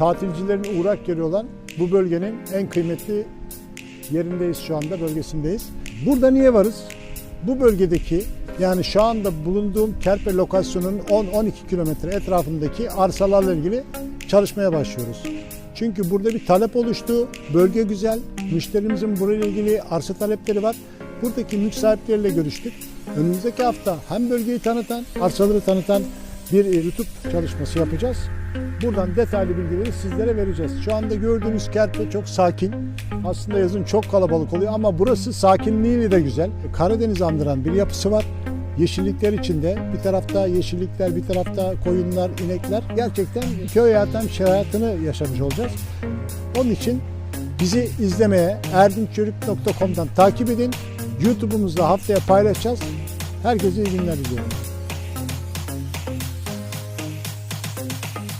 tatilcilerin uğrak yeri olan bu bölgenin en kıymetli yerindeyiz şu anda, bölgesindeyiz. Burada niye varız? Bu bölgedeki yani şu anda bulunduğum Kerpe lokasyonunun 10-12 kilometre etrafındaki arsalarla ilgili çalışmaya başlıyoruz. Çünkü burada bir talep oluştu, bölge güzel, müşterimizin burayla ilgili arsa talepleri var. Buradaki mülk sahipleriyle görüştük. Önümüzdeki hafta hem bölgeyi tanıtan, arsaları tanıtan bir e, YouTube çalışması yapacağız. Buradan detaylı bilgileri sizlere vereceğiz. Şu anda gördüğünüz Kerpe çok sakin. Aslında yazın çok kalabalık oluyor ama burası sakinliğiyle de güzel. Karadeniz andıran bir yapısı var. Yeşillikler içinde bir tarafta yeşillikler bir tarafta koyunlar, inekler. Gerçekten köy hayatı hem şehir hayatını yaşamış olacağız. Onun için bizi izlemeye erdinçörük.com'dan takip edin. YouTube'umuzda haftaya paylaşacağız. Herkese iyi günler diliyorum. Thank you.